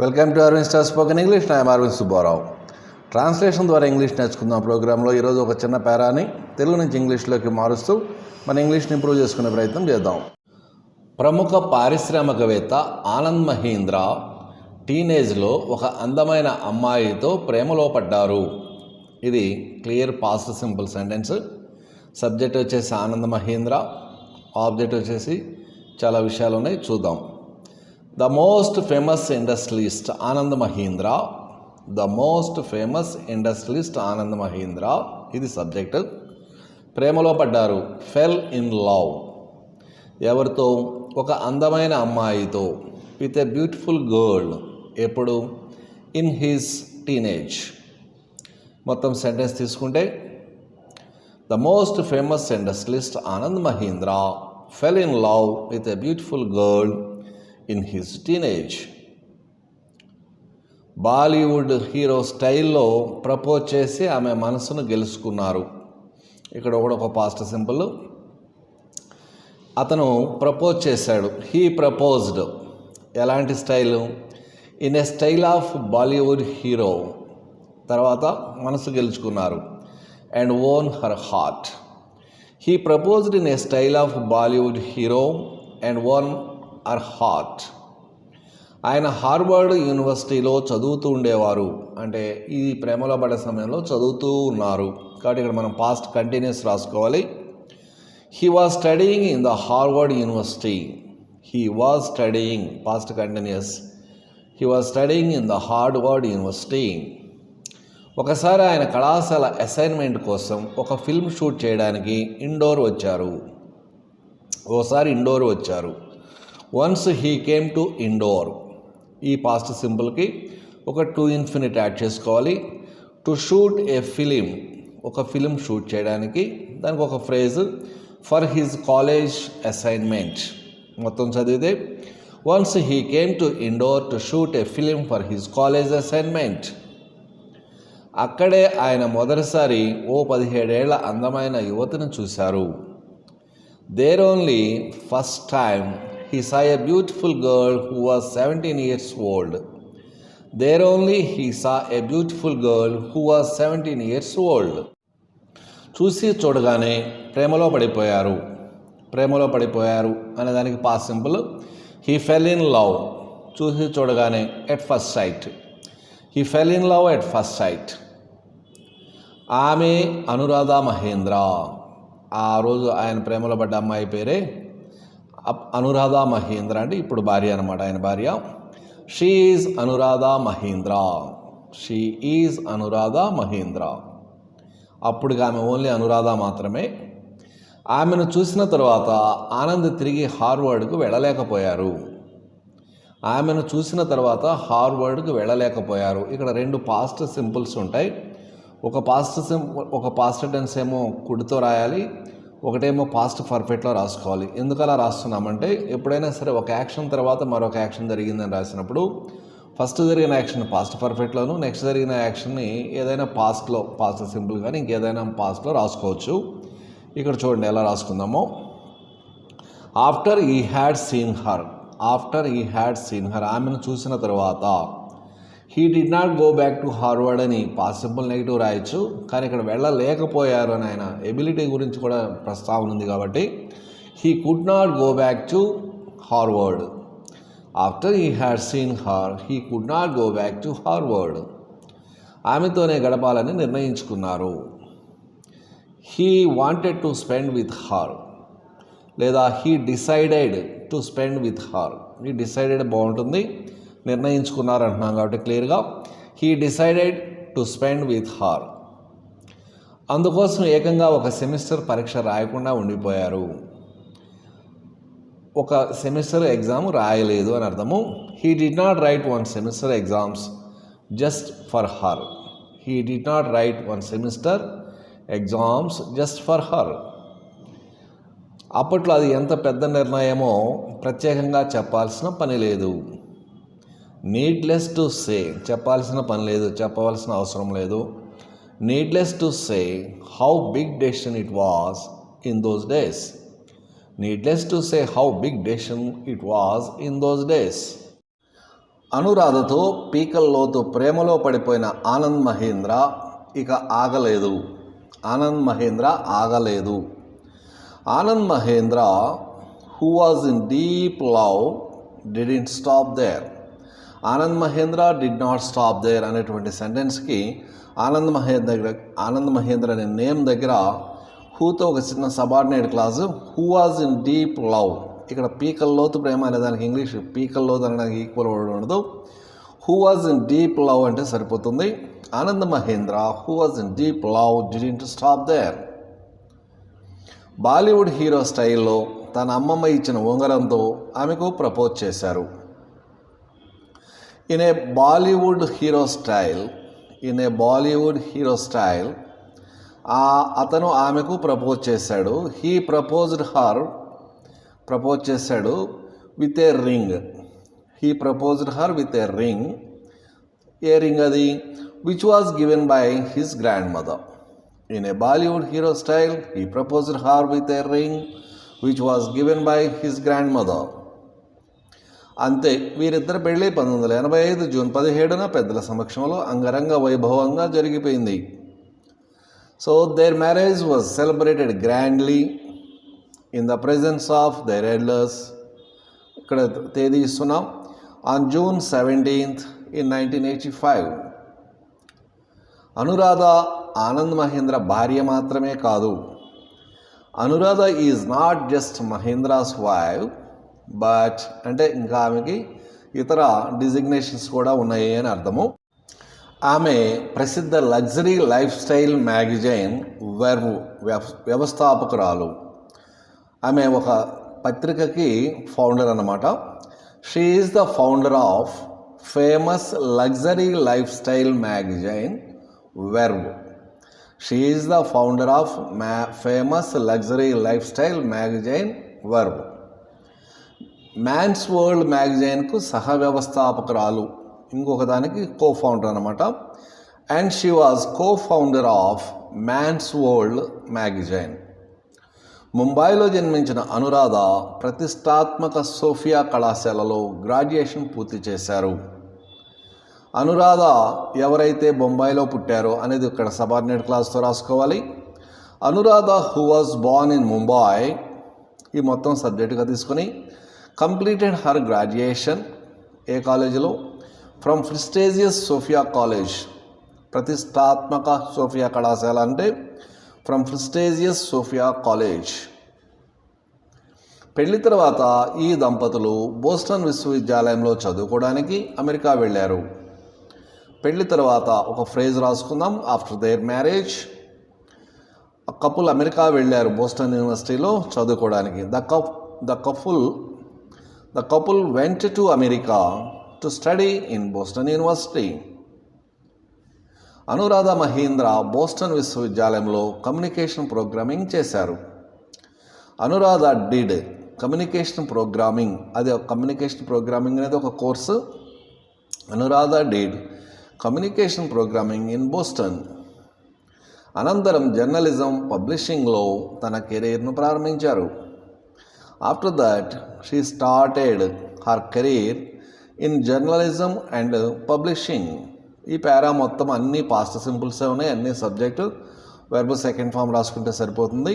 Welcome to Arvind star spoken English నా Arvind Subbarao translation ద్వారా English నేర్చుకుందాం ప్రోగ్రాంలో. ఈరోజు ఒక చిన్న పేరాని తెలుగు నుంచి ఇంగ్లీష్లోకి మారుస్తూ మన ఇంగ్లీష్ని ఇంప్రూవ్ చేసుకునే ప్రయత్నం చేద్దాం. ప్రముఖ పారిశ్రామికవేత్త ఆనంద్ మహీంద్ర టీనేజ్లో ఒక అందమైన అమ్మాయితో ప్రేమలో పడ్డారు. ఇది clear past simple sentence subject వచ్చేసి ఆనంద్ మహీంద్ర. ఆబ్జెక్ట్ వచ్చేసి చాలా విషయాలు ఉన్నాయి. చూద్దాం. The most famous industrialist Anand Mahindra the most famous industrialist Anand Mahindra ఇది సబ్జెక్టు ప్రేమలో పడ్డారు ఫెల్ ఇన్ లవ్ ఎవరితో? ఒక అందమైన అమ్మాయితో. విత్ ఎ బ్యూటిఫుల్ గర్ల్ ఎప్పుడు? ఇన్ హిస్ టీనేజ్ మొత్తం సెంటెన్స్ తీసుకుంటే the most famous industrialist Anand Mahindra fell in love with a beautiful girl in his teenage Bollywood hero స్టైల్లో ప్రపోజ్ చేసి ఆమె మనసును గెలుచుకున్నారు. ఇక్కడ కూడా ఒక పాస్ట్ సింపుల్ అతను ప్రపోజ్ చేశాడు. హీ ప్రపోజ్డ్ ఎలాంటి style in a style of Bollywood hero తర్వాత మనసు గెలుచుకున్నారు. And won her heart he proposed in a style of Bollywood hero and won her heart. ఆయన హార్వర్డ్ యూనివర్సిటీలో చదువుతూ ఉండేవారు. అంటే ఈ ప్రేమలో పడే సమయంలో చదువుతూ ఉన్నారు. కాబట్టి ఇక్కడ మనం పాస్ట్ కంటిన్యూస్ రాసుకోవాలి. He was studying in the Harvard University he was studying past continuous he was studying in the Harvard University ఒకసారి ఆయన కళాశాల అసైన్మెంట్ కోసం ఒక ఫిల్మ్ షూట్ చేయడానికి ఇండోర్ వచ్చారు. ఓసారి ఇండోర్ వచ్చారు. Once he came to Indore ఈ పాస్ట్ సింపుల్కి ఒక టూ ఇన్ఫినిట్ యాడ్ చేసుకోవాలి. టు షూట్ ఏ ఫిలిం ఒక ఫిలిం షూట్ చేయడానికి దానికి ఒక phrase for his college assignment మొత్తం చదివితే once he came to Indore to shoot a film for his college assignment అక్కడే ఆయన మొదటిసారి ఓ పదిహేడేళ్ళ అందమైన యువతను చూశారు. There only first time he saw a beautiful girl who was 17 years old. There only he saw a beautiful girl who was 17 years old. చూసి చూడగానే ప్రేమలో పడిపోయారు. ప్రేమలో పడిపోయారు అనే దానికి past simple he fell in love చూసి చూడగానే at first sight he fell in love at first sight ఆమె అనురాధ మహేంద్ర. ఆ రోజు ఆయన ప్రేమలో పడ్డ అమ్మాయి పేరే అనురాధ మహేంద్ర అంటే ఇప్పుడు భార్య అనమాట ఆయన భార్య. She is Anuradha Mahendra. She is Anuradha Mahendra. అప్పుడు ఆమె ఓన్లీ అనురాధ మాత్రమే. ఆమెను చూసిన తర్వాత ఆనంద్ తిరిగి హార్వర్డ్కు వెళ్ళలేకపోయారు. ఆమెను చూసిన తర్వాత హార్వర్డ్కు వెళ్ళలేకపోయారు. ఇక్కడ రెండు పాస్ట్ సింపుల్స్ ఉంటాయి. ఒక పాస్ట్ సింపుల్ ఒక పాస్ట్ టెన్స్ ఏమో కుడితో రాయాలి. ఒకటేమో పాస్ట్ పర్ఫెక్ట్లో రాసుకోవాలి. ఎందుకు అలా రాస్తున్నామంటే ఎప్పుడైనా సరే ఒక యాక్షన్ తర్వాత మరొక యాక్షన్ జరిగిందని రాసినప్పుడు ఫస్ట్ జరిగిన యాక్షన్ పాస్ట్ పర్ఫెక్ట్లోను నెక్స్ట్ జరిగిన యాక్షన్ని ఏదైనా పాస్ట్లో పాస్ట్ సింపుల్ కానీ ఇంకేదైనా పాస్ట్లో రాసుకోవచ్చు. ఇక్కడ చూడండి ఎలా రాసుకుందామో. After he had seen her after he had seen her ఆమెను చూసిన తర్వాత he did not go back to Harvard అని పాసిబుల్ నెగిటివ్ రాయొచ్చు కానీ ఇక్కడ వెళ్ళలేకపోయారు అని ఆయన ఎబిలిటీ గురించి కూడా ప్రస్తావన ఉంది కాబట్టి he could not go back to Harvard after he had seen her he could not go back to Harvard ఆమెతోనే గడపాలని నిర్ణయించుకున్నారు. He wanted to spend with her లేదా he decided to spend with her ఈ decided బాగుంటుంది. నిర్ణయించుకున్నారు అంటున్నాం కాబట్టి క్లియర్గా he decided to spend with her అందుకోసం ఏకంగా ఒక సెమిస్టర్ పరీక్ష రాయకుండా ఉండిపోయారు. ఒక సెమిస్టర్ ఎగ్జామ్ రాయలేదు అని అర్థము. He did not write one semester exams just for her he did not write one semester exams just for her అప్పట్లో అది ఎంత పెద్ద నిర్ణయమో ప్రత్యేకంగా చెప్పాల్సిన పని లేదు. నీడ్లెస్ టు సే చెప్పాల్సిన పని లేదు చెప్పవలసిన అవసరం లేదు. Needless to say how big decision it was in those days needless to say how big decision it was in those days అనురాధతో పీకల్లోతు ప్రేమలో పడిపోయిన ఆనంద్ మహేంద్ర ఇక ఆగలేదు. ఆనంద్ మహేంద్ర ఆగలేదు. Anand Mahendra who was in deep love didn't stop there Anand Mahendra did not stop there అనేటువంటి సెంటెన్స్కి ఆనంద్ మహేంద్ర దగ్గర ఆనంద్ మహేంద్ర అనే నేమ్ దగ్గర హూతో ఒక చిన్న subordinate clause who was in deep love ఇక్కడ పీకల్ లోతు ప్రేమ అనే దానికి ఇంగ్లీష్ పీకల్ లోతు అనడానికి ఈక్వల్ వర్డ్ ఉండదు. Who was in deep love అంటే సరిపోతుంది. Anand Mahendra who was in deep love didn't stop there Bollywood hero స్టైల్లో తన అమ్మమ్మ ఇచ్చిన ఉంగరంతో ఆమెకు ప్రపోజ్ చేశారు. In a Bollywood hero style in a Bollywood hero style ఆ అతను ఆమెకు ప్రపోజ్ చేశాడు. హీ ప్రపోజ్డ్ హర్ ప్రపోజ్ చేశాడు with a ring he proposed her with a ring a ring అది? Which was given by his grandmother in a Bollywood hero style he proposed her with a ring which was given by his grandmother అంతే వీరిద్దరి పెళ్ళి పంతొమ్మిది వందల ఎనభై ఐదు June పదిహేడున పెద్దల సమక్షంలో అంగరంగ వైభవంగా జరిగిపోయింది. So their marriage was celebrated grandly in the presence of their elders ఇక్కడ తేదీ ఇస్తున్నాం. On June seventeenth in nineteen eighty five Anuradha Anand Mahendra భార్య మాత్రమే కాదు. Anuradha is not just Mahendra's wife but అంటే ఇంకా ఆమెకి ఇతర డిజిగ్నేషన్స్ కూడా ఉన్నాయి అని అర్థము. ఆమె ప్రసిద్ధ luxury life style magazine Verve వ్యవస్థాపకురాలు. ఆమె ఒక పత్రికకి ఫౌండర్ అన్నమాట. She is the founder of famous luxury lifestyle magazine Verve she is the founder of ma famous luxury lifestyle magazine Verve Man's World మ్యాగజైన్కు సహ వ్యవస్థాపకురాలు ఇంకొక దానికి కో ఫౌండర్ అనమాట and she was co founder of Man's World magazine ముంబైలో జన్మించిన అనురాధ ప్రతిష్టాత్మక Sophia కళాశాలలో graduation పూర్తి చేశారు. అనురాధ ఎవరైతే బొంబాయిలో పుట్టారో అనేది ఇక్కడ సబార్డినేట్ క్లాస్తో రాసుకోవాలి. Anuradha who was born in Mumbai ఈ మొత్తం సబ్జెక్టుగా తీసుకొని కంప్లీటెడ్ హర్ గ్రాడ్యుయేషన్ ఏ కాలేజీలో? ఫ్రమ్ ప్రిస్టేజియస్ సోఫియా కాలేజ్ ప్రతిష్టాత్మక సోఫియా కళాశాల అంటే ఫ్రమ్ ప్రిస్టేజియస్ సోఫియా కాలేజ్ పెళ్ళి తర్వాత ఈ దంపతులు బోస్టన్ విశ్వవిద్యాలయంలో చదువుకోవడానికి అమెరికా వెళ్ళారు. పెళ్ళి తర్వాత ఒక phrase రాసుకుందాం after their marriage couple America వెళ్ళారు బోస్టన్ యూనివర్సిటీలో చదువుకోవడానికి. The cup the couple the couple went to America to study in Boston University Anuradha Mahindra Boston విశ్వవిద్యాలయంలో కమ్యూనికేషన్ ప్రోగ్రామింగ్ చేశారు. అనురాధ డిడ్ కమ్యూనికేషన్ ప్రోగ్రామింగ్ అది ఒక కమ్యూనికేషన్ ప్రోగ్రామింగ్ అనేది ఒక course Anuradha did communication programming in Boston అనంతరం journalism పబ్లిషింగ్లో తన కెరీర్ను ప్రారంభించారు. After that she started her career in journalism and publishing ఈ పేరా మొత్తం అన్ని పాస్ట్ సింపుల్సే ఉన్నాయి అన్ని సబ్జెక్టు వెర్బ్ సెకండ్ ఫామ్ రాసుకుంటే సరిపోతుంది.